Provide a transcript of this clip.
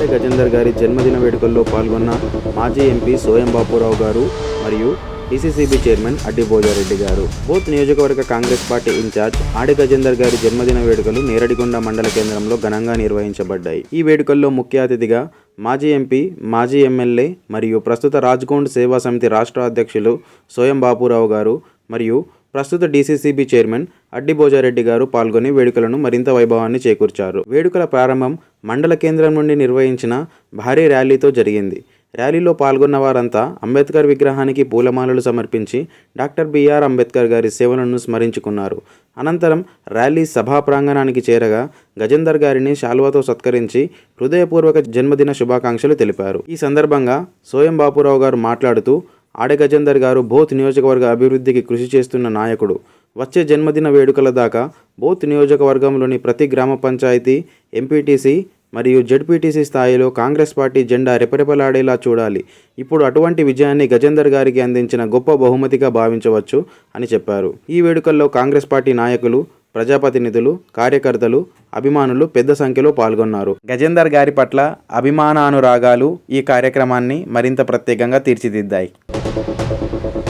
ఆర్య గజేందర్ గారి జన్మదిన వేడుకల్లో పాల్గొన్న మాజీ ఎంపీ సోయం బాపురావు గారు మరియు డీసీసీబీ చైర్మన్ అడ్డి భోజారెడ్డి గారు. బోత్ నియోజకవర్గ కాంగ్రెస్ పార్టీ ఇన్ఛార్జ్ ఆడి గజేందర్ గారి జన్మదిన వేడుకలు నేరడిగొండ మండల కేంద్రంలో ఘనంగా నిర్వహించబడ్డాయి. ఈ వేడుకల్లో ముఖ్య అతిథిగా మాజీ ఎంపీ మాజీ ఎమ్మెల్యే మరియు ప్రస్తుత రాజ్గోండ్ సేవా సమితి రాష్ట్ర అధ్యక్షులు సోయం బాపురావు గారు మరియు ప్రస్తుత డీసీసీబీ చైర్మన్ అడ్డి భోజారెడ్డి గారు పాల్గొని వేడుకలను మరింత వైభవాన్ని చేకూర్చారు. వేడుకల ప్రారంభం మండల కేంద్రం నుండి నిర్వహించిన భారీ ర్యాలీతో జరిగింది. ర్యాలీలో పాల్గొన్న వారంతా అంబేద్కర్ విగ్రహానికి పూలమాలలు సమర్పించి డాక్టర్ బిఆర్ అంబేద్కర్ గారి సేవలను స్మరించుకున్నారు. అనంతరం ర్యాలీ సభా ప్రాంగణానికి చేరగా గజేందర్ గారిని శాల్వాతో సత్కరించి హృదయపూర్వక జన్మదిన శుభాకాంక్షలు తెలిపారు. ఈ సందర్భంగా సోయం బాపురావు గారు మాట్లాడుతూ ఆడ గజేందర్ గారు బోత్ నియోజకవర్గ అభివృద్ధికి కృషి చేస్తున్న నాయకుడు. వచ్చే జన్మదిన వేడుకల దాకా బోత్ నియోజకవర్గంలోని ప్రతి గ్రామ పంచాయతీ ఎంపీటీసీ మరియు జడ్పీటీసీ స్థాయిలో కాంగ్రెస్ పార్టీ జెండా రెపరెపలాడేలా చూడాలి. ఇప్పుడు అటువంటి విజయాన్ని గజేందర్ గారికి అందించిన గొప్ప బహుమతిగా భావించవచ్చు అని చెప్పారు. ఈ వేడుకల్లో కాంగ్రెస్ పార్టీ నాయకులు ప్రజాప్రతినిధులు కార్యకర్తలు అభిమానులు పెద్ద సంఖ్యలో పాల్గొన్నారు. గజేందర్ గారి పట్ల అభిమానానురాగాలు ఈ కార్యక్రమాన్ని మరింత ప్రత్యేకంగా తీర్చిదిద్దాయి. Thank you.